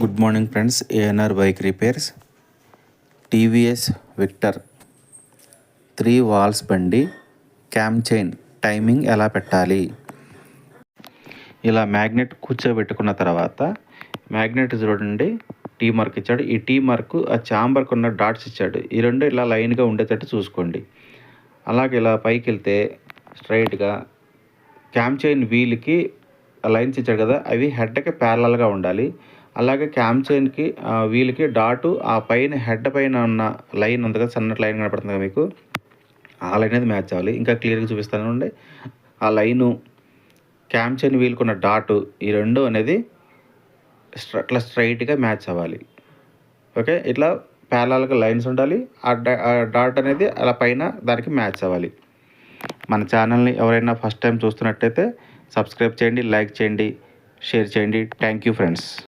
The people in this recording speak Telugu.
Good morning friends ANR bike repairs TVS Victor three valves బండి క్యామ్ చైన్ టైమింగ్ ఎలా పెట్టాలి? ఇలా మ్యాగ్నెట్ కూర్చోబెట్టుకున్న తర్వాత మ్యాగ్నెట్ చూడండి టీ మార్క్ ఇచ్చాడు. ఈ టీ మార్క్ ఆ చాంబర్కి ఉన్న డాట్స్ ఇచ్చాడు. ఈ రెండు ఇలా లైన్గా ఉండేటట్టు చూసుకోండి. అలాగే ఇలా పైకి వెళ్తే స్ట్రైట్గా క్యామ్ చైన్ వీల్కి లైన్స్ ఇచ్చాడు కదా అవి హెడ్కి ప్యారలల్గా ఉండాలి. అలాగే క్యామ్ చైన్కి వీళ్ళకి డాటు ఆ పైన హెడ్ పైన ఉన్న లైన్ ఉంది కదా సన్నటి లైన్ కనపడుతుంది కదా మీకు? ఆ లైన్ అనేది మ్యాచ్ అవ్వాలి. ఇంకా క్లియర్గా చూపిస్తాను అండి ఆ లైను క్యామ్ చైన్ వీలుకున్న డాటు ఈ రెండు అనేది స్ట్ర- అట్లా స్ట్రైట్గా మ్యాచ్ అవ్వాలి. ఓకే? ఇట్లా ప్యారలల్గా లైన్స్ ఉండాలి. ఆ ఆ డాట్ అనేది అలా పైన దానికి మ్యాచ్ అవ్వాలి. మన ఛానల్ని ఎవరైనా ఫస్ట్ టైం చూస్తున్నట్టయితే సబ్స్క్రైబ్ చేయండి లైక్ చేయండి షేర్ చేయండి. Thank you friends